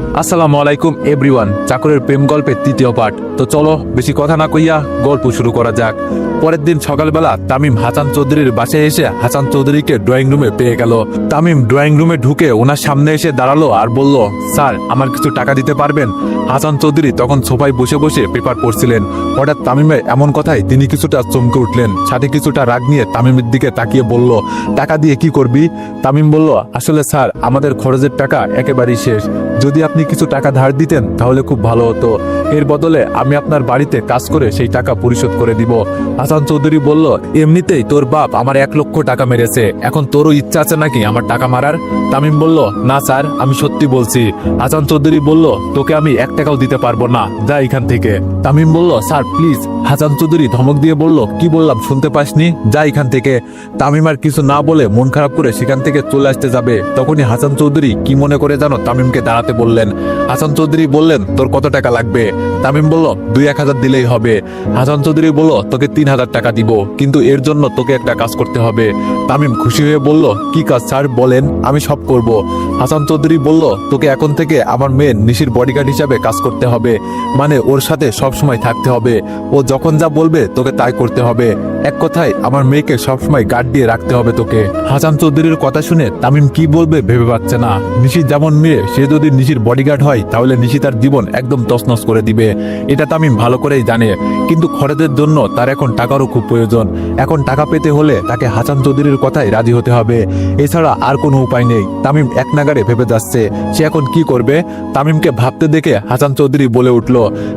আসসালামু আলাইকুম এভরিওয়ান চাকরের প্রেম গল্পের তৃতীয় পার্ট তো চলো, বেশি কথা না কইয়া গল্প শুরু করা যাক। পরের দিন সকালবেলা তামিম হাসান চৌধুরীর বাসায় এসে হাসান চৌধুরীকে ড্রয়িং রুমে পেয়ে গেল। তামিম ড্রয়িং রুমে ঢুকে ওনার সামনে এসে দাঁড়াল আর বলল, স্যার, আমার কিছু টাকা দিতে পারবেন? হাসান চৌধুরী তখন সোফায় বসে বসে পেপার পড়ছিলেন। হঠাৎ তামিমের এমন কথায় তিনি কিছুটা চমকে উঠলেন। সাথে কিছুটা রাগ নিয়ে তামিমের দিকে তাকিয়ে বলল, টাকা দিয়ে কি করবি? তামিম বলল, আসলে স্যার, আমাদের খরচের টাকা একেবারেই শেষ। যদি আপনি কিছু টাকা ধার দিতেন তাহলে খুব ভালো হতো। এর বদলে আমি আপনার বাড়িতে কাজ করে সেই টাকা পরিশোধ করে দিব। হাসান চৌধুরী বলল, এমনিতেই তোর বাপ আমার এক লক্ষ টাকা মেরেছে। এখন তোরও ইচ্ছা আছে নাকি আমার টাকা মারার? তামিম বলল, না স্যার, আমি সত্যি বলছি। হাসান চৌধুরী বলল, তোকে আমি এক টাকাও দিতে পারব না। যা এখান থেকে। তামিম বলল, স্যার, প্লিজ। হাসান চৌধুরী ধমক দিয়ে বলল, কি বললাম, শুনতে পাসনি? যা এখান থেকে। তামিম আর কিছু না বলে মন খারাপ করে সেখান থেকে চলে আসতে যাবে। তখনই হাসান চৌধুরী কি মনে করে জানো তামিমকে দাঁড়াতে বললেন। হাসান চৌধুরী বললেন, তোর কত টাকা লাগবে? তামিম বলল, দুই এক হাজার দিলেই হবে। হাসান চৌধুরী বলল, তোকে তিন হাজার টাকা দিব। কিন্তু এর জন্য তোকে একটা কাজ করতে হবে। তামিম খুশি হয়ে বলল, কি কাজ স্যার? বলেন, আমি সব করব। হাসান চৌধুরী বলল, তোকে এখন থেকে আমার মেয়ে নিশির বডিগার্ড হিসাবে কাজ করতে হবে। মানে ওর সাথে সব সময় থাকতে হবে। ও যখন যা বলবে, তোকে তাই করতে হবে। এক কথায়, আমার মেয়েকে সবসময় গার্ড দিয়ে রাখতে হবে তোকে। হাসান চৌধুরীর কথা শুনে তামিম কি বলবে ভেবে পাচ্ছে না। নিশি যেমন মেয়ে, সে যদি নিশির বডিগার্ড হয়, তাহলে নিশি তার জীবন একদম তছনছ করে দিবে। এটা তামিম ভালো করেই জানে, কিন্তু খরচের জন্য তার এখন টাকারও খুব প্রয়োজন। এখন টাকা পেতে হলে তাকে হাসান চৌধুরীর কথায় রাজি হতে হবে। এছাড়া আর কোনো উপায় নেই। তামিম এক নাগারে ভেবে যাচ্ছে, সে এখন কি করবে? তামিমকে ভাবতে দেখে হাসান চৌধুরী বলে উঠল,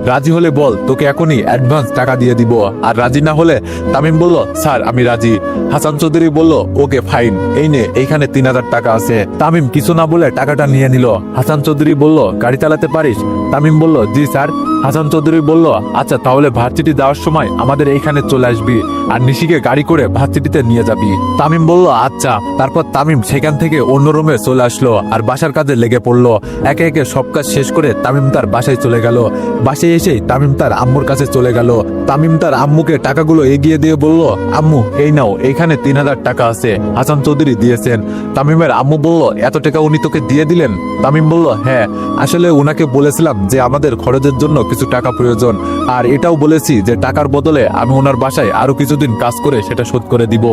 রাজি হলে বল, তোকে এখনই অ্যাডভান্স টাকা দিয়ে দিব। আর রাজি না হলে তামিম বলল, স্যার, আমি রাজি। হাসান চৌধুরী বলল, ওকে, ফাইন। এই নে এইখানে তিন হাজার টাকা আছে। তামিম কিছু না বলে টাকাটা নিয়ে নিল। হাসান চৌধুরী বলল, গাড়ি চালাতে পারিস? তামিম বলল, জি, স্যার। হাসান চৌধুরী বলল আচ্ছা তাহলে ভার্সিটি যাওয়ার সময় আমাদের এইখানে চলে আসবি আর নিশিকে গাড়ি করে ভার্সিটিতে নিয়ে যাবি। তামিম বলল আচ্ছা। তারপর তামিম সেখান থেকে অন্য রুমে চলে আসলো আর বাসার কাজে লেগে পড়ল। একে একে সব কাজ শেষ করে তামিম তার বাসায় চলে গেল। বাসায় এসেই তামিম তার আম্মুর কাছে চলে গেল। তামিম তার আম্মুকে টাকাগুলো এগিয়ে দিয়ে বলল, আম্মু, এই নাও এইখানে তিন হাজার টাকা আছে। হাসান চৌধুরী দিয়েছেন। তামিমের আম্মু বলল, এত টাকা উনি তোকে দিয়ে দিলেন? তামিম বলল হ্যাঁ আসলে ওনাকে বলেছিলাম যে আমাদের খরচের জন্য কিছু টাকা প্রয়োজন, আর এটাও বলেছি যে টাকার বদলে আমি ওনার বাসায় আরও কিছুদিন কাজ করে সেটা শোধ করে দিব।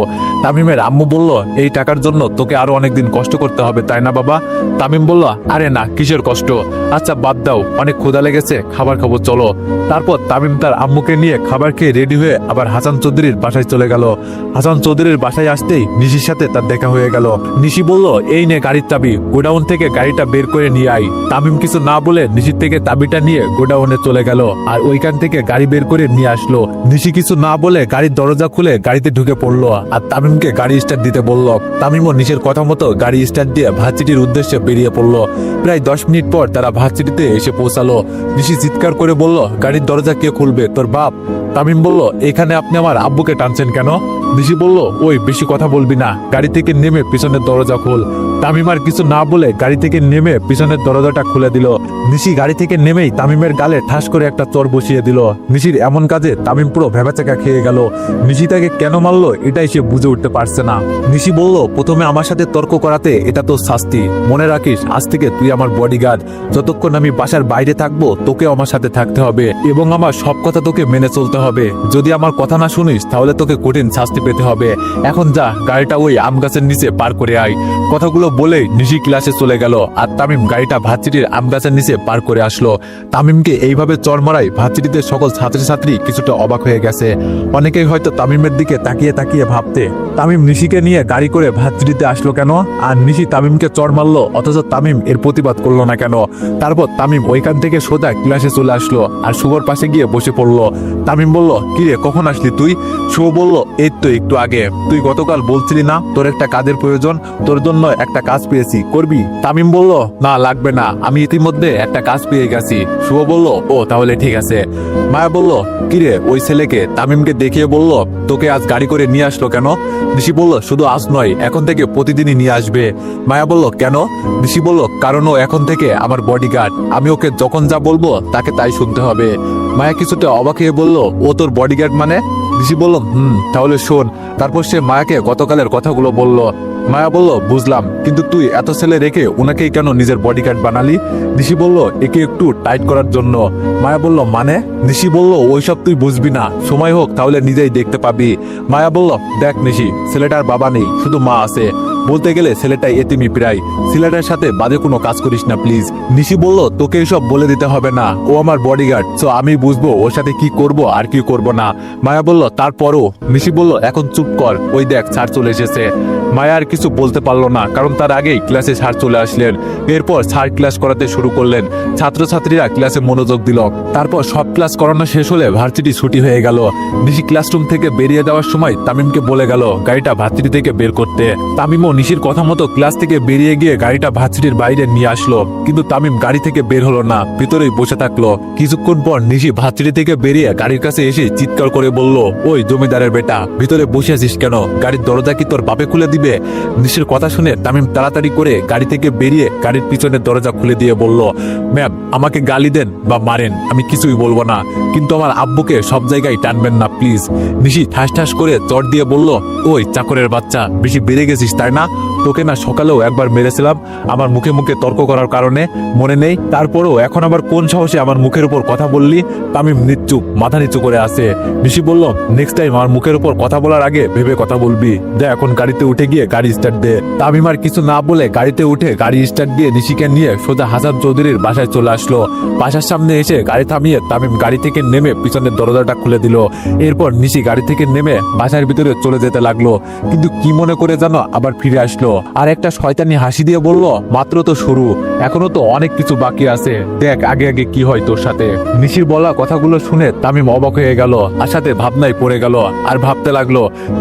তামিমের আম্মু বলল, এই টাকার জন্য তোকে আরও অনেকদিন কষ্ট করতে হবে, তাই না বাবা? তামিম বলল, আরে না, কিসের কষ্ট? আচ্ছা বাদ দাও, অনেক ক্ষুধা লেগেছে, খাবার খাব চলো। তারপর তামিম তার আম্মুকে নিয়ে খাবার খেয়ে রেডি হয়ে আবার হাসান চৌধুরীর বাসায় চলে গেল। হাসান চৌধুরীর বাসায় আসতেই নিশির সাথে তার দেখা হয়ে গেল। নিশি বলল, এই নে গাড়ির চাবি, গোডাউন থেকে গাড়িটা বের করে নিয়ে আই তামিম কিছু না বলে নিশির থেকে চাবিটা নিয়ে গোডাউনে চলে গেল আর ওইখান থেকে গাড়ি বের করে নিয়ে আসলো। নিশি কিছু না বলে গাড়ির দরজা খুলে গাড়িতে ঢুকে পড়ল আর তামিমকে গাড়ি স্টার্ট দিতে বলল। তামিমও নিশের কথা মতো গাড়ি স্টার্ট দিয়ে ভার্সিটির উদ্দেশ্যে বেরিয়ে পড়ল। প্রায় দশ মিনিট পর তারা ভার্সিটিতে এসে পৌঁছালো। নিশি চিৎকার করে বলল, গাড়ির দরজা কে খুলবে? তোর বাপ? তামিম বলল, এখানে আপনি আমার আব্বুকে টানছেন কেন? নিশি বলল, ওই, বেশি কথা বলবি না। গাড়ি থেকে নেমে পিছনের দরজা খোল। তামিম আর কিছু না বলে গাড়ি থেকে নেমে পিছনের দরজাটা খুলে দিল। নিশি গাড়ি থেকে নেমেই তামিমের গালে ঠাস করে একটা চর বসিয়ে দিল। নিশির এমন কাজে তামিম পুরো ভেবাচাকা খেয়ে গেল। নিশি তাকে কেন মারলো, এটাই সে বুঝে উঠতে পারছে না। নিশি বলল, প্রথমে আমার সাথে তর্ক করাতে এটা তো শাস্তি। মনে রাখিস, আজ থেকে তুই আমার বডিগার্ড যতক্ষণ আমি বাসার বাইরে থাকব তোকে আমার সাথে থাকতে হবে। এবং আমার সব কথা তোকে মেনে চলতে হবে। যদি আমার কথা না শুনিস, তাহলে তোকে কঠিন শাস্তি পেতে হবে। এখন যা, গাড়িটা ওই আম গাছের নিচে পার করে আয়। কথাগুলো বলেই নিশি ক্লাসে চলে গেল আর তামিম গাড়িটা ভার্সিটির আম গাছের নিচে পার করে আসলো। তামিমকে এইভাবে চর মারায় ভার্সিটিতে সকল ছাত্রছাত্রী কিছুটা অবাক হয়ে গেছে। অনেকেই হয়তো তামিমের দিকে তাকিয়ে তাকিয়ে ভাবতে, তামিম নিশিকে নিয়ে গাড়ি করে ভার্সিটিতে আসলো কেন? আর নিশি তামিমকে চর মারলো, অথচ তামিম এর প্রতিবাদ করল না কেন? তারপর তামিম ওইখান থেকে সোজা ক্লাসে চলে আসলো আর শুভর পাশে গিয়ে বসে পড়ল। তামিম বলল কিরে কখন আসলি তুই? শুভ বলল, এই তো একটু আগে। তুই গতকাল বলছিলি না, তোর একটা কাজের প্রয়োজন, তোর জন্য একটা কাজ পেয়েছি। করবি? তামিম বলল, না, লাগবে না। আমি ইতিমধ্যে একটা কাজ পেয়ে গেছি। শুভ বলল, ও, তাহলে ঠিক আছে। মায়া বলল, কিরে, ওই ছেলেকে তামিমকে দেখিয়ে বলল, তোকে আজ গাড়ি করে নিয়ে আসলো কেন? ঋষি বলল, শুধু আজ নয়, এখন থেকে প্রতিদিনই নিয়ে আসবে। মায়া বলল, কেন? ঋষি বলল, কারণ ও এখন থেকে আমার বডিগার্ড আমি ওকে যখন যা বলব তাকে তাই শুনতে হবে। মায়া কিছুটা অবাক হয়ে বলল, ও তোর বডিগার্ড মানে? ঋষি বলল, হুম, তাহলে শোন, তারপর সে মায়াকে গতকালের কথাগুলো বলল। মায়া বলল, বুঝলাম, কিন্তু তুই এত ছেলে রেখে ওনাকেই কেন নিজের বডিগার্ড বানালি? নিশি বলল, একে একটু টাইট করার জন্য। মায়া বলল মানে? নিশি বলল, ওইসব তুই বুঝবি না। সময় হোক, তাহলে নিজেই দেখতে পাবি। মায়া বলল, দেখ নিশি, ছেলেটার বাবা নেই, শুধু মা আছে। বলতে গেলে ছেলেটা এতিমি প্রায়। ছেলেটার সাথে বাজে কোনো কাজ করিস না প্লিজ নিশি বলল, তোকে এসব বলে দিতে হবে না। ও আমার বডিগার্ড সো আমি বুঝব ওর সাথে কি করব আর কি করব না। মায়া বলল, তারপরও? নিশি বলল, এখন চুপ কর, ওই দেখ স্যার চলে এসেছে। মায়া আর কিছু বলতে পারল না, কারণ তার আগেই ক্লাসে স্যার চলে আসলেন। এরপর স্যার ক্লাস করাতে শুরু করলেন। ছাত্রছাত্রীরা ক্লাসে মনোযোগ দিল। তারপর সব ক্লাস করানো শেষ হলে ভার্সিটি ছুটি হয়ে গেল। নিশি ক্লাসরুম থেকে বেরিয়ে যাওয়ার সময় তামিমকে বলে গেল, গাড়িটা ভার্সিটি থেকে বের করতে। তামিমও নিশির কথা মতো ক্লাস থেকে বেরিয়ে গিয়ে গাড়িটা ভার্সিটির বাইরে নিয়ে আসলো, কিন্তু তামিম গাড়ি থেকে বের হলো না, ভিতরেই বসে থাকল। কিছুক্ষণ পর নিশি ভার্সিটি থেকে বেরিয়ে গাড়ির কাছে এসে চিৎকার করে বলল, ওই জমিদারের বেটা, ভিতরে বসে আছিস কেন? গাড়ির দরজা কি তোর বাপে খুলে দিবে? নিশির কথা শুনে তামিম তাড়াতাড়ি করে গাড়ি থেকে বেরিয়ে গাড়ির পিছনের দরজা খুলে দিয়ে বলল, ম্যাম, আমাকে গালি দেন বা মারেন, আমি কিছুই বলব না, কিন্তু আমার আব্বুকে সব জায়গায় টানবেন না, প্লিজ। নিশি ঠাস ঠাস করে চট দিয়ে বলল, ওই চাকরের বাচ্চা, বেশি বেড়ে গেছিস, তাই না? 하나 তোকে না সকালেও একবার মেরেছিলাম। আমার মুখে মুখে তর্ক করার কারণে মনে নেই। তারপরও এখন আবার কোন সাহসে আমার মুখের উপর কথা বললি? তামিম নিচুপ মাথা নিচু করে আসে নিশি বলল নেক্সট টাইম আমার মুখের উপর কথা বলার আগে ভেবে কথা বলবি। দে, এখন গাড়িতে উঠে গিয়ে গাড়ি স্টার্ট দে। তামিম আর কিছু না বলে গাড়িতে উঠে গাড়ি স্টার্ট দিয়ে নিশিকে নিয়ে সোজা হাসান চৌধুরীর বাসায় চলে আসলো। বাসার সামনে এসে গাড়ি থামিয়ে তামিম গাড়ি থেকে নেমে পিছনের দরজাটা খুলে দিল। এরপর নিশি গাড়ি থেকে নেমে বাসার ভিতরে চলে যেতে লাগল। কিন্তু কি মনে করে জানো আবার ফিরে আসলো। আর একটা শয়তানি হাসি দিয়ে বলল, মাত্র তো শুরু, এখনও তো অনেক কিছু বাকি আছে। দেখ, আগে আগে কি হয় তোর সাথে। নিশির বলা কথাগুলো শুনে তামিম অবাক হয়ে গেল আর সাথে ভাবনায় পড়ে গেল, আর ভাবতে লাগল,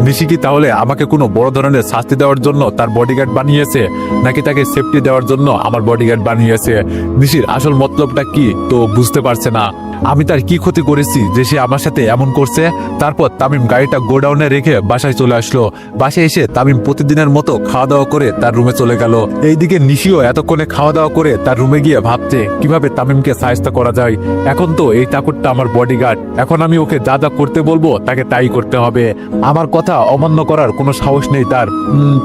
নিশি কি তাহলে আমাকে কোনো বড় ধরনের শাস্তি দেওয়ার জন্য তার বডিগার্ড বানিয়েছে, নাকি তাকে সেফটি দেওয়ার জন্য আমার বডিগার্ড বানিয়েছে? নিশির আসল মতলবটা কি তো বুঝতে পারছে না। আমি তার কি ক্ষতি করেছি যে সে আমার সাথে এমন করছে? তারপর তামিম গাড়িটা গোডাউনে রেখে বাসায় চলে আসলো। বাসায় এসে তামিম প্রতিদিনের মতো খাওয়া করে তার রুমে চলে গেল। এইদিকে নিশিও এতক্ষণে খাওয়া দাওয়া করে তার রুমে গিয়ে ভাবছে, কীভাবে তামিমকে সাহায্য করা যায়? এখন তো এই ঠাকুরটা আমার বডিগার্ড এখন আমি ওকে যা যা করতে বলব, তাকে তাই করতে হবে। আমার কথা অমান্য করার কোনো সাহস নেই তার।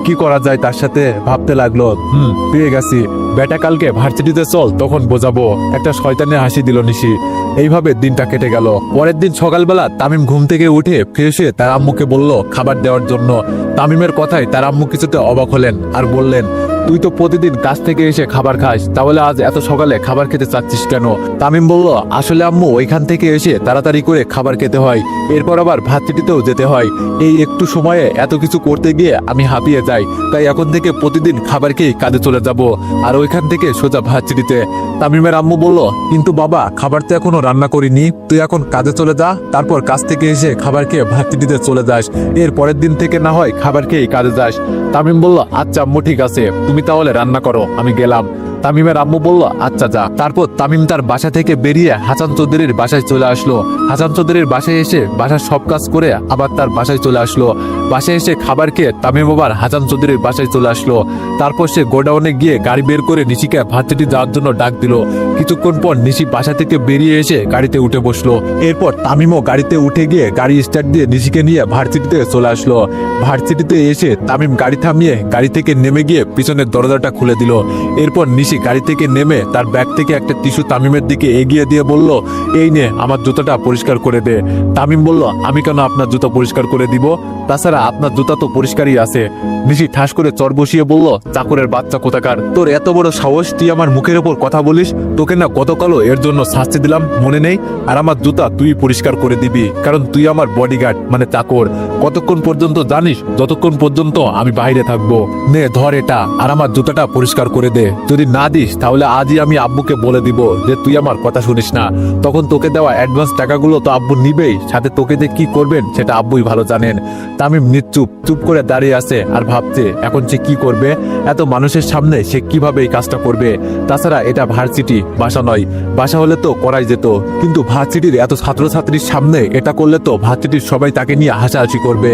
কি করা যায় তার সাথে ভাবতে লাগল। হুম, পেয়ে গেছি। বেটা কালকে ভার্সিটিতে চল, তখন বোঝাবো। একটা শয়তানে হাসি দিল নিশি। এইভাবে দিনটা কেটে গেল। পরের দিন সকালবেলা তামিম ঘুম থেকে উঠে ফ্রেশ হয়ে তার আম্মুকে বলল, খাবার দেওয়ার জন্য। তামিমের কথায় তার আম্মু কিছুতে অবাক হলেন আর বললেন তুই তো প্রতিদিন কাজ থেকে এসে খাবার খাস, তাহলে আজ এত সকালে খাবার খেতে চাচ্ছিস কেন? তামিম বলল, আসলে আম্মু, ওইখান থেকে এসে তাড়াতাড়ি করে খাবার খেতে হয়, এরপর আবার ভাতটিতেও যেতে হয়। এই একটু সময়ে এত কিছু করতে গিয়ে আমি হাঁপিয়ে যাই, তাই এখন থেকে প্রতিদিন খাবার খেয়ে কাজে চলে যাব, আর ওইখান থেকে সোজা ভাতচিটিতে তামিমের আম্মু বলল, কিন্তু বাবা, খাবার তো এখনও রান্না করিনি, তুই এখন কাজে চলে যা, তারপর কাজ থেকে এসে খাবার খেয়ে ভাতচিটিতে চলে যাস, এর পরের দিন থেকে না হয় খাবার খেয়ে কাজে যাস। তামিম বলল আচ্ছা আম্মু, ঠিক আছে তুমি তাহলে রান্না করো। আমি গেলাম। তামিমের আম্মু বলল আচ্ছা যা। তারপর তামিম তার বাসা থেকে বেরিয়ে হাসান চৌধুরীর বাসায় চলে আসলো। হাসান চৌধুরীর বাসায় এসে বাসার সব কাজ করে আবার তার বাসায় চলে আসলো। বাসায় এসে খাবার খেয়ে তামিম আবার হাসান চৌধুরীর বাসায় চলে আসলো। তারপর সে গোডাউনে গিয়ে গাড়ি বের করে নিশিকে ভার্সিটি যাওয়ার জন্য ডাক দিল। কিছুক্ষণ পর নিশি বাসা থেকে বেরিয়ে এসে গাড়িতে উঠে বসল। এরপর তামিমও গাড়িতে উঠে গিয়ে গাড়ি স্টার্ট দিয়ে নিশিকে নিয়ে ভার্সিটিতে চলে আসলো। ভার্সিটিতে এসে তামিম গাড়ি থামিয়ে গাড়ি থেকে নেমে গিয়ে পিছনের দরজাটা খুলে দিল। এরপর নিশি গাড়ি থেকে নেমে তার ব্যাগ থেকে একটা টিস্যু তামিমের দিকে এগিয়ে দিয়ে বলল, এই নে, আমার জুতাটা পরিষ্কার করে দে। তামিম বলল, আমি কেন আপনার জুতা পরিষ্কার করে দিব? তাছাড়া আপনার জুতা তো পরিষ্কারই আছে। নিশি ঠাস করে চর বসিয়ে বলল, চাকরের বাচ্চা কোথাকার? তোর এত বড় সাহস, তুই আমার মুখের ওপর কথা বলিস? তোকে না গতকালও এর জন্য শাস্তি দিলাম, মনে নেই? আর আমার জুতা তুই পরিষ্কার করে দিবি, কারণ তুই আমার বডিগার্ড মানে চাকর। কতক্ষণ পর্যন্ত জানিস, যতক্ষণ পর্যন্ত আমি বাইরে থাকব? নে, ধর এটা, আর আমার জুতাটা পরিষ্কার করে দে। যদি না দিস, তাহলে আজই আমি আব্বুকে বলে দিব যে তুই আমার কথা শুনিস না। তখন তোকে দেওয়া অ্যাডভান্স টাকাগুলো তো আব্বু নিবেই, সাথে তোকে যে কি করবেন, সেটা আব্বুই ভালো জানেন। তামিম নিশ্চুপ চুপ করে দাঁড়িয়ে আছে আর ভাবছে, এখন সে কি করবে? এত মানুষের সামনে সে কীভাবে এই কাজটা করবে? তাছাড়া এটা ভার্সিটি, বাসা নয়। বাসা হলে তো করাই যেত। কিন্তু ভার্সিটির এত ছাত্রছাত্রীর সামনে এটা করলে তো ভার্সিটির সবাই তাকে নিয়ে হাসাহাসি করবে।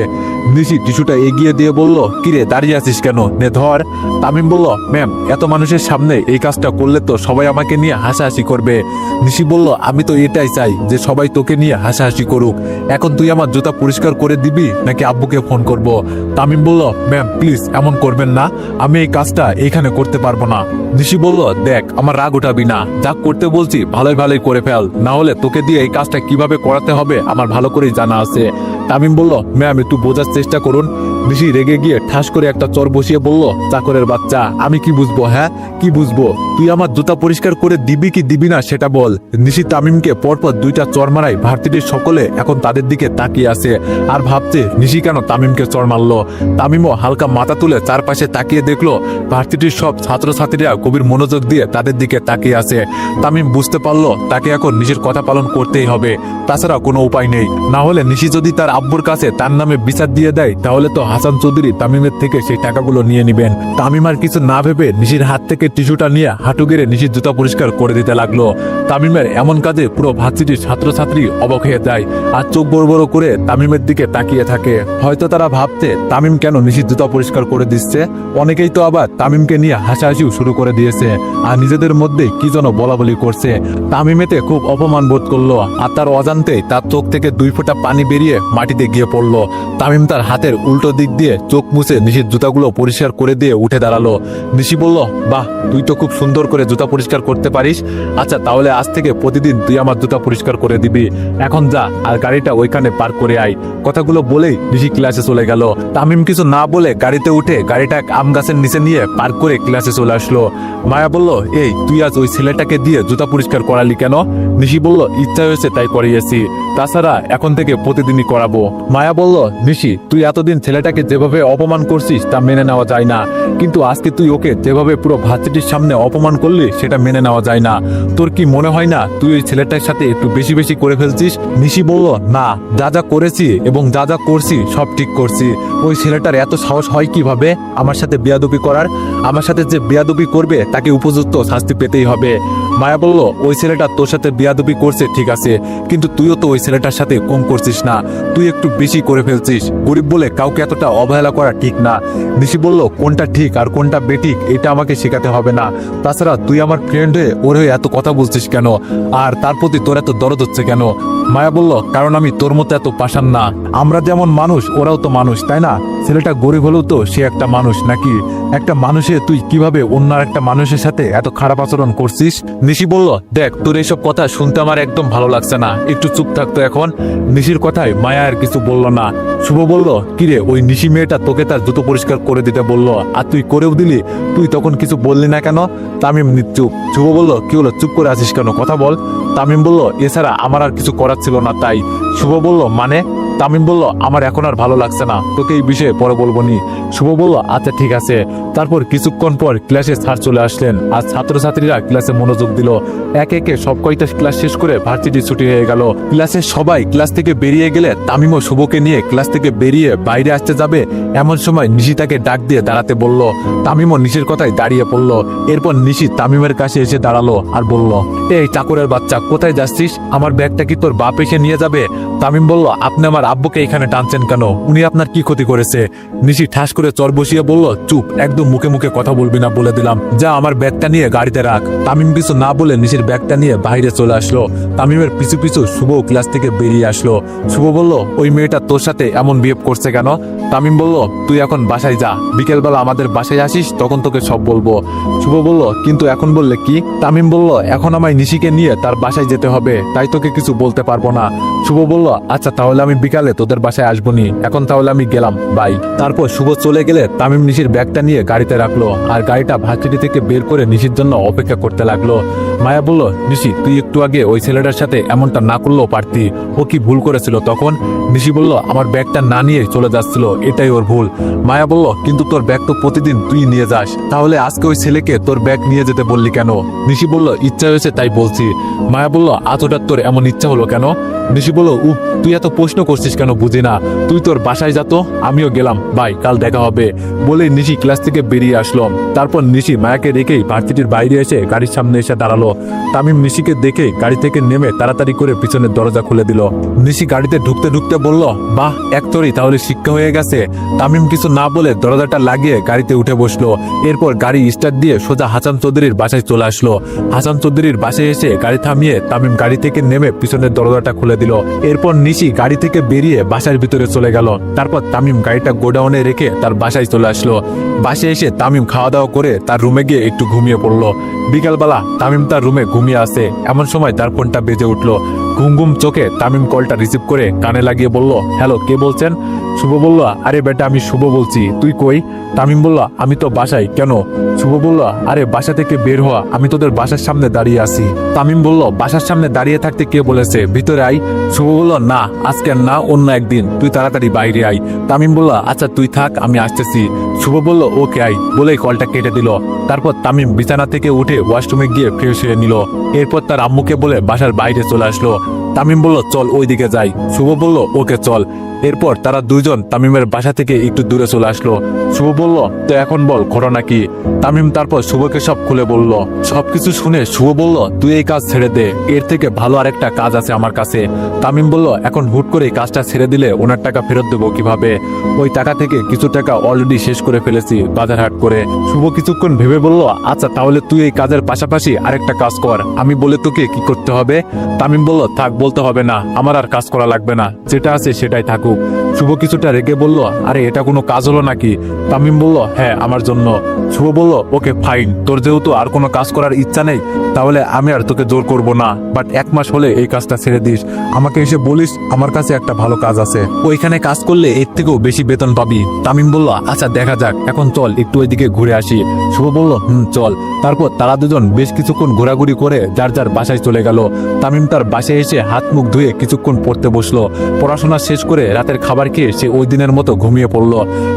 নিশি টিস্যুটা এগিয়ে দিয়ে বলল, কিরে, দাঁড়িয়ে আছিস কেন? নে, ধর। তামিম বলল, ম্যাম, এত মানুষের সামনে এই কাজটা করলে তো সবাই আমাকে নিয়ে হাসাহাসি করবে। নিশি বলল, আমি তো এটাই চাই, যে সবাই তোকে নিয়ে হাসাহাসি করুক। এখন তুই আমার জুতা পরিষ্কার করে দিবি, নাকি আব্বুকে ফোন করব। তামিম বলল, ম্যাম, প্লিজ, এমন করবেন না। আমি এই কাজটা এখানে করতে পারব না। নিশি বলল, দেখ, আমার রাগ উঠাবি না। যা করতে বলছি, ভালোই ভালোই করে ফেল। না হলে তোকে দিয়ে এই কাজটা কীভাবে করাতে হবে, আমার ভালো করেই জানা আছে। তামিম বলল, ম্যাম, একটু বোঝার চেষ্টা করুন। নিশি রেগে গিয়ে ঠাস করে একটা চর বসিয়ে বলল, চাকরের বাচ্চা, আমি কি বুঝব হ্যাঁ? কি বুঝব? তুই আমার জুতা পরিষ্কার করে দিবি কি দিবি না সেটা বল। নিশি তামিমকে পরপর দুইটা চর মারাই ভারতীটির সকলে এখন তাদের দিকে তাকিয়ে আছে। আর ভাবছে, নিশি কেন তামিমকে চর মারলো? তামিমও হালকা মাথা তুলে চারপাশে তাকিয়ে দেখল ভারতীটির সব ছাত্রছাত্রীরা গভীর মনোযোগ দিয়ে তাদের দিকে তাকিয়ে আছে। তামিম বুঝতে পারল, তাকে এখন নিশির কথা পালন করতেই হবে। তাছাড়া কোনো উপায় নেই। না হলে নিশি যদি তার আব্বুর কাছে তার নামে বিচার দিয়ে দেয়, তাহলে তো হাসান চৌধুরী তামিমের থেকে সেই টাকাগুলো নিয়ে নিবেন। তামিম আর কিছু না ভেবে নিশির হাত থেকে টিস্যুটা নিয়ে হাঁটু গেড়ে নিশির জুতা পরিষ্কার করে দিতে লাগল। তামিমের এমন কাজে পুরো ভার্সিটির ছাত্রছাত্রী অবাক হয়ে যায় আর চোখ বড় বড় করে তামিমের দিকে তাকিয়ে থাকে। হয়তো তারা ভাবতে তামিম কেন নিশির জুতা পরিষ্কার করে দিচ্ছে? অনেকেই তো আবার তামিমকে নিয়ে হাসাহাসিও শুরু করে দিয়েছে। আর নিজেদের মধ্যে কি যেন বলা বলি করছে। তামিমেতে খুব অপমান বোধ করল আর তার অজান্তে তার চোখ থেকে দুই ফোঁটা পানি বেরিয়ে মাটিতে গিয়ে পড়ল। তামিম তার হাতের উল্টো দিক দিয়ে চোখ মুছে নিশির জুতাগুলো পরিষ্কার করে দিয়ে উঠে দাঁড়াল। নিশি বলল, বাহ, তুই তো খুব সুন্দর করে জুতা পরিষ্কার করতে পারিস। আচ্ছা তাহলে আজ থেকে প্রতিদিন তুই আমার জুতা পরিষ্কার করে দিবি। এখন যা, আর গাড়িটা ওইখানে পার্ক করে আয়। কথাগুলো বলেই নিশি ক্লাসে চলে গেল। তামিম কিছু না বলে গাড়িতে উঠে গাড়িটা আম গাছের নিচে নিয়ে পার্ক করে ক্লাসে চলে আসলো। মায়া বলল, এই, তুই আজ ওই ছেলেটাকে দিয়ে জুতা পরিষ্কার করালি কেন? নিশি বলল, ইচ্ছা হয়েছে তাই করিয়েছি। তাছাড়া এখন থেকে প্রতিদিনই করাবো। মায়া বলল, নিশি, তুই এতদিন ছেলেটাকে যেভাবে অপমান করছিস তা মেনে নেওয়া যায় না। কিন্তু আজকে তুই ওকে যেভাবে পুরো ভার্সিটির সামনে অপমান করলি, সেটা মেনে নেওয়া যায় না। তোর কি মনে হয় না তুই ওই ছেলেটার সাথে একটু বেশি বেশি করে ফেলছিস? নিশি বলল, না, যা যা করেছি এবং যা যা করছি সব ঠিক করছি। ওই ছেলেটার এত সাহস হয় কীভাবে? আমার সাথে বেয়াদবি করার? আমার সাথে যে বেয়াদবি করবে তাকে উপযুক্ত শাস্তি পেতেই হবে। মায়া বলল, ওই ছেলেটা তোর সাথে বেয়াদবি করছে, ঠিক আছে, কিন্তু তুইও তো ওই ছেলেটার সাথে কম করছিস না। তুই একটু বেশি করে ফেলছিস। গরিব বলে কাউকে এতটা অবহেলা করা ঠিক না। নিশি বলল, কোনটা ঠিক আর কোনটা বেঠিক, এটা আমাকে শেখাতে হবে না। তাছাড়া তুই আমার ফ্রেন্ড হয়ে, ওর হয়ে এত কথা বলছিস কেন? আর তার প্রতি তোর এত দরদ হচ্ছে কেন? মায়া বলল, কারণ আমি তোর মতো এত পাশান না। আমরা যেমন মানুষ, ওরাও তো মানুষ, তাই না? ছেলেটা গরিব হলেও তো সে একটা মানুষ, নাকি একটা মানুষে তুই কীভাবে অন্য একটা মানুষের সাথে এত খারাপ আচরণ করছিস? নিশি বলল, দেখ, তোর এইসব কথা শুনতে আমার একদম ভালো লাগছে না। একটু চুপ থাকতো এখন। নিশির কথায় মায়া আর কিছু বলল না। শুভ বলল, কিরে, ওই নিশি মেয়েটা তোকে তার জুতো পরিষ্কার করে দিতে বলল, আর তুই করেও দিলি? তুই তখন কিছু বললি না কেন? তামিম চুপ শুভ বলল, কি হলো, চুপ করে আছিস কেন? কথা বল। তামিম বলল, এছাড়া আমার আর কিছু করার ছিল না তাই। শুভ বলল মানে? তামিম বলল, আমার এখন আর ভালো লাগছে না। তোকে এই বিষয়ে পরে বলব নি। শুভ বলল আচ্ছা ঠিক আছে। তারপর কিছুক্ষণ পর ক্লাসে স্যার চলে আসলেন আর ছাত্রছাত্রীরা ক্লাসে মনোযোগ দিল। একে একে সব কয়টা ক্লাস শেষ করে ভার্সিটি ছুটি হয়ে গেল। ক্লাসের সবাই ক্লাস থেকে বেরিয়ে গেলে তামিম ও শুভকে নিয়ে ক্লাস থেকে বেরিয়ে বাইরে আসতে যাবে। এমন সময় নিশি তাকে ডাক দিয়ে দাঁড়াতে বলল। তামিমও নিশির কথায় দাঁড়িয়ে পড়ল। এরপর নিশি তামিমের কাছে এসে দাঁড়াল আর বলল, এই চাকরের বাচ্চা, কোথায় যাচ্ছিস? আমার ব্যাগটা কি তোর বাপ এসে নিয়ে যাবে? তামিম বলল, আপনি আমার আব্বুকে এখানে টানছেন কেন? উনি আপনার কি ক্ষতি করেছে? নিশি ঠাস করে চর বসিয়ে বলল, চুপ, একদম মুখে মুখে কথা বলবি না বলে দিলাম। যা আমার ব্যাগটা নিয়ে গাড়িতে রাখ। তামিম কিছু না বলে নিশির ব্যাগটা নিয়ে বাইরে চলে আসলো। তামিমের পিছু পিছু শুভ ক্লাস থেকে বেরিয়ে আসলো। শুভ বলল, ওই মেয়েটা তোর সাথে এমন বিহেভ করছে কেন? তামিম বলল, তুই এখন বাসায় যা। বিকেলবেলা আমাদের বাসায় আসিস, তখন তোকে সব বলব। শুভ বলল, কিন্তু এখন বললে কি? তামিম বলল, এখন আমায় নিশিকে নিয়ে তার বাসায় যেতে হবে, তাই তোকে কিছু বলতে পারব না। শুভ বলল আচ্ছা তাহলে আমি বিকালে তোদের বাসায় আসব নি এখন তাহলে আমি গেলাম। বাই। তারপর শুভ চলে গেলে তামিম নিশির ব্যাগটা নিয়ে গাড়িতে রাখল আর গাড়িটা ভার্সিটি থেকে বের করে নিশির জন্য অপেক্ষা করতে লাগল। মায়া বলল, নিশি, তুই একটু আগে ওই ছেলেটার সাথে এমনটা না করলেও পারতি। ও কি ভুল করেছিল? তখন নিশি বলল, আমার ব্যাগটা না নিয়ে চলে যাচ্ছিল, এটাই ওর ভুল। মায়া বলল, কিন্তু তোর ব্যাগ তো প্রতিদিন তুই নিয়ে যাস। তাহলে আজকে ওই ছেলেকে তোর ব্যাগ নিয়ে যেতে বললি কেন? নিশি বলল, ইচ্ছা হয়েছে তাই বলছি। মায়া বলল এতটা তোর এমন ইচ্ছা হলো কেন? নিশি বলল, উহ, তুই এত প্রশ্ন করছিস কেন বুঝি না। তুই তোর বাসায় যা তো, আমিও গেলাম। বাই, কাল দেখা হবে। বলে নিশি ক্লাস থেকে বেরিয়ে আসলো। তারপর নিশি মায়াকে রেখেই ভার্সিটির বাইরে এসে গাড়ির সামনে এসে দাঁড়াল। তামিম নিশিকে দেখে গাড়ি থেকে নেমে তাড়াতাড়ি করে পিছনের দরজা খুলে দিল। নিশি গাড়িতে ঢুকতে ঢুকতে বলল, বাহ একতরই তাহলে শিক্ষা হয়ে গেছে। তামিম কিছু না বলে দরজাটা লাগিয়ে গাড়িতে উঠে বসল। এরপর গাড়ি স্টার্ট দিয়ে সোজা হাসান চৌধুরীর বাসায় চলে আসলো। হাসান চৌধুরীর বাসায় এসে গাড়ি থামিয়ে তামিম গাড়ি থেকে নেমে পিছনের দরজাটা খুলে দিল। এরপর নিশি গাড়ি থেকে বেরিয়ে বাসার ভিতরে চলে গেল। তারপর তামিম গাড়িটা গোডাউনে রেখে তার বাসায় চলে আসলো। বাসায় এসে তামিম খাওয়া দাওয়া করে তার রুমে গিয়ে একটু ঘুমিয়ে পড়ল। বিকালবেলা তামিম তার রুমে ঘুমিয়ে আসে। এমন সময় তার ফোনটা বেজে উঠল। ঘুম ঘুম চোখে তামিম কলটা রিসিভ করে কানে লাগিয়ে বলল, হ্যালো, কে বলছেন? শুভ বলল, আরে বেটা, আমি শুভ বলছি। তুই কই? তামিম বলল, আমি তো বাসায়, কেন? শুভ বলল আরে বাসা থেকে বের হওয়া, আমি তোদের বাসার সামনে দাঁড়িয়ে আছি। তামিম বলল, বাসার সামনে দাঁড়িয়ে থাকতে কে বলেছে? ভিতরে আই শুভ বলল না, আজকে না, অন্য একদিন। তুই তাড়াতাড়ি বাইরে আই তামিম বলল আচ্ছা তুই থাক, আমি আসতেছি। শুভ বলল, ওকে আই বলেই কলটা কেটে দিল। তারপর তামিম বিছানা থেকে উঠে ওয়াশরুমে গিয়ে ফ্রেশ হয়ে নিল। এরপর তার আম্মুকে বলে বাসার বাইরে চলে আসলো। তামিম বলল, চল ওইদিকে যাই। শুভ বলল, ওকে চল। এরপর তারা দুজন তামিমের বাসা থেকে একটু দূরে চলে আসলো। শুভ বলল, তো এখন বল, ঘটনা কি? তামিম তারপর শুভকে সব খুলে বলল, সবকিছু শুনে শুভ বলল, তুই এই কাজ ছেড়ে দে, এর থেকে ভালো আরেকটা কাজ আছে আমার কাছে। তামিম বলল, এখন হুট করে কাজটা ছেড়ে দিলে ওনার টাকা ফেরত দেবো কীভাবে? ওই টাকা থেকে কিছু টাকা অলরেডি শেষ করে ফেলেছি বাজার হাট করে। শুভ কিছুক্ষণ ভেবে বলল আচ্ছা তাহলে তুই এই কাজের পাশাপাশি আরেকটা কাজ কর, আমি বলে তোকে কি করতে হবে? তামিম বলল, থাক বলতে হবে না আমার আর কাজ করা লাগবে না যেটা আছে সেটাই থাকুক। শুভ কিছুটা রেগে বলল, আরে, এটা কোনো কাজ হলো নাকি? তামিম বলল হ্যাঁ আমার জন্য। শুভ বলল, ওকে, ফাইন। তোর যেহেতু আর কোনো কাজ করার ইচ্ছা নেই, তাহলে আমি আর তোকে জোর করব না। বাট এক মাস হলে এই কাজটা ছেড়ে দিস। আমাকে এসে বলিস, আমার কাছে একটা ভালো কাজ আছে। ওইখানে কাজ করলে এর থেকেও বেশি বেতন পাবি। তামিম বলল আচ্ছা দেখা যাক। এখন চল, একটু ওইদিকে ঘুরে আসি। শুভ বলল, হুম, চল। তারপর তারা দুজন বেশ কিছুক্ষণ ঘোরাঘুরি করে যার যার বাসায় চলে গেল। তামিম তার বাসায় এসে হাত মুখ ধুয়ে কিছুক্ষণ পড়তে বসল। পড়াশোনা শেষ করে রাতের খাবার খেয়ে সে ওই দিনের মতো ঘুমিয়ে পড়ল।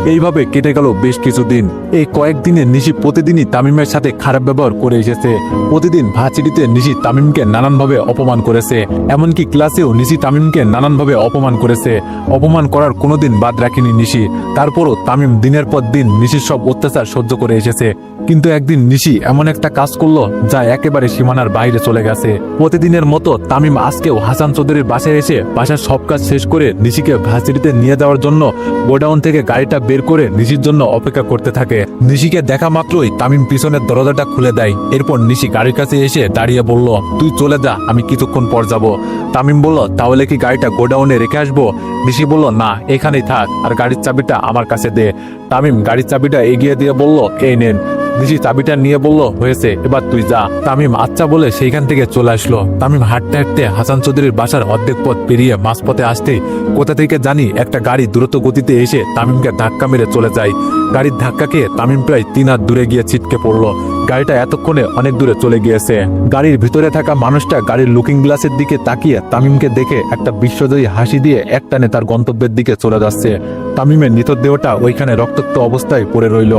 এইভাবে কেটে গেল বেশ কিছুদিন। এই কয়েকদিনে নিশি প্রতিদিনই তামিমের সাথে খারাপ ব্যবহার করে এসেছে। প্রতিদিন ভাচিটিতে নিশি তামিমকে নানানভাবে অপমান করেছে। এমনকি ক্লাসেও নিশি তামিমকে নানানভাবে অপমান করেছে। অপমান করার কোনোদিন বাদ রাখেনি নিশি। তারপরও তামিম দিনের পর দিন নিশির সব অত্যাচার সহ্য করে এসেছে। কিন্তু একদিন নিশি এমন একটা কাজ করল যা একেবারে সীমানার বাইরে চলে গেছে। প্রতিদিনের মতো তামিম আজকেও হাসান চৌধুরীর বাসায় এসে বাসার সব কাজ শেষ করে নিশিকে ভার্সিটিতে নিয়ে যাওয়ার জন্য গোডাউন থেকে গাড়িটা বের করে নিশির জন্য অপেক্ষা করতে থাকে। নিশিকে দেখা মাত্রই তামিম পিছনের দরজাটা খুলে দেয়। এরপর নিশি গাড়ির কাছে এসে দাঁড়িয়ে বলল, তুই চলে যা, আমি কিছুক্ষণ পর যাব। তামিম বলল, তাহলে কি গাড়িটা গোডাউনে রেখে আসব? নিশি বলল, না, এখানেই থাক, আর গাড়ির চাবিটা আমার কাছে দে। তামিম গাড়ির চাবিটা এগিয়ে দিয়ে বলল, এই নেন। নিশি চাবিটা নিয়ে বলল, হয়েছে, এবার তুই যা। তামিম আচ্ছা বলে সেইখান থেকে চলে আসলো। তামিম হাঁটতে হাঁটতে হাসান চৌধুরীর বাসার অর্ধেক পথ পেরিয়ে মাঝপথে আসতে কোথা থেকে জানি একটা গাড়ি দ্রুত গতিতে এসে তামিমকে ধাক্কা মেরে চলে যায়। গাড়ির ধাক্কা খেয়ে তামিম প্রায় তিন হাত দূরে গিয়ে ছিটকে পড়ল। গাড়িটা এতক্ষণে অনেক দূরে চলে গিয়েছে। গাড়ির ভিতরে থাকা মানুষটা গাড়ির লুকিং গ্লাসের দিকে তাকিয়ে তামিমকে দেখে একটা বিশ্বজয়ী হাসি দিয়ে একটানে তার গন্তব্যের দিকে চলে যাচ্ছে। তামিমের মৃতদেহটা ওইখানে রক্তাক্ত অবস্থায় পড়ে রইল।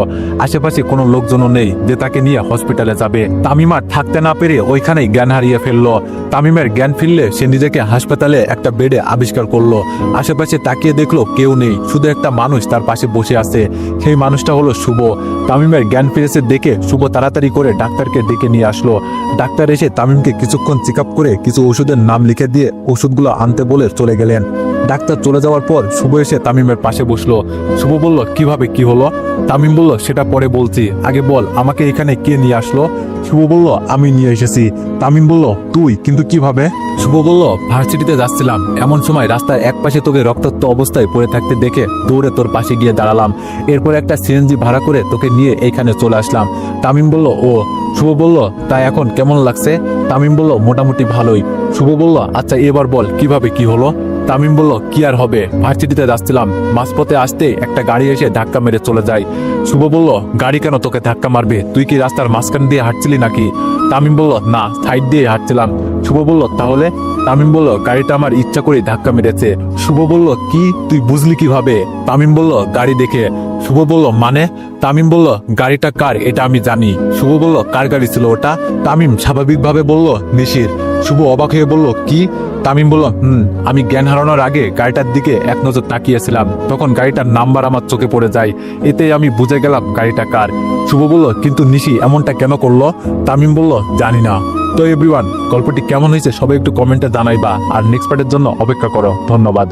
আশেপাশে কোনো লোকজনও নেই যে তাকে নিয়ে হসপিটালে যাবে। তামিম আর থাকতে না পেরে ওইখানেই জ্ঞান হারিয়ে ফেলল। তামিমের জ্ঞান ফিরলে সে নিজেকে হাসপাতালে একটা বেডে আবিষ্কার করল। আশেপাশে তাকিয়ে দেখল কেউ নেই, শুধু একটা মানুষ তার পাশে বসে আছে। সেই মানুষটা হলো শুভ। তামিমের জ্ঞান ফিরেছে দেখে শুভ তাড়াতাড়ি করে ডাক্তারকে ডেকে নিয়ে আসলো। ডাক্তার এসে তামিমকে কিছুক্ষণ চেক করে কিছু ওষুধের নাম লিখে দিয়ে ওষুধগুলো আনতে বলে চলে গেলেন। ডাক্তার চলে যাওয়ার পর শুভ এসে তামিমের পাশে বসল। শুভ বলল, কীভাবে কি হলো? তামিম বলল, সেটা পরে বলছি। আগে বল, আমাকে এখানে কে নিয়ে আসলো? শুভ বলল, আমি নিয়ে এসেছি। তামিম বলল, তুই, কিন্তু কীভাবে? শুভ বলল ভার্সিটিতে যাচ্ছিলাম। এমন সময় রাস্তার এক পাশে তোকে রক্তাক্ত অবস্থায় পড়ে থাকতে দেখে দৌড়ে তোর পাশে গিয়ে দাঁড়ালাম। এরপর একটা সিএনজি ভাড়া করে তোকে নিয়ে এইখানে চলে আসলাম। তামিম বলল, ও শুভ বলল তাই এখন কেমন লাগছে? তামিম বলল, মোটামুটি ভালোই। শুভ বলল আচ্ছা এবার বল, কীভাবে কি হলো? তামিম বলল, কি আর হবে? ভার্সিটিতে যাচ্ছিলাম। মাঝপথে আসতে একটা গাড়ি এসে ধাক্কা মেরে চলে যায়। শুভ বলল গাড়ি কেন তোকে ধাক্কা মারবে? তুই কি রাস্তার মাঝখান দিয়ে হাঁটছিলি নাকি? তামিম বলল, না, সাইড দিয়ে হাঁটছিলাম। শুভ বলল, তাহলে তামিম বলল, গাড়িটা আমার ইচ্ছা করে ধাক্কা মেরেছে। শুভ বলল, কি? তুই বুঝলি কীভাবে? তামিম বলল, গাড়ি দেখে। শুভ বলল মানে? তামিম বলল, গাড়িটা কার? এটা আমি জানি। শুভ বলল, কার গাড়ি ছিল ওটা? তামিম স্বাভাবিকভাবে বলল, নিশির। শুভ অবাক হয়ে বলল, কি? তামিম বলল, হুম, আমি জ্ঞান হারানোর আগে গাড়িটার দিকে এক নজর তাকিয়েছিলাম। তখন গাড়িটার নাম্বার আমার চোখে পড়ে যায়। এতে আমি বুঝে গেলাম গাড়িটা কার। শুভ বলল, কিন্তু নিশি, এমনটা কেন করল? তামিম বলল, জানি না। তো এভরিওয়ান গল্পটি কেমন হয়েছে সবাই একটু কমেন্টে জানাইবা, আর নেক্সট পার্টের জন্য অপেক্ষা করো। ধন্যবাদ।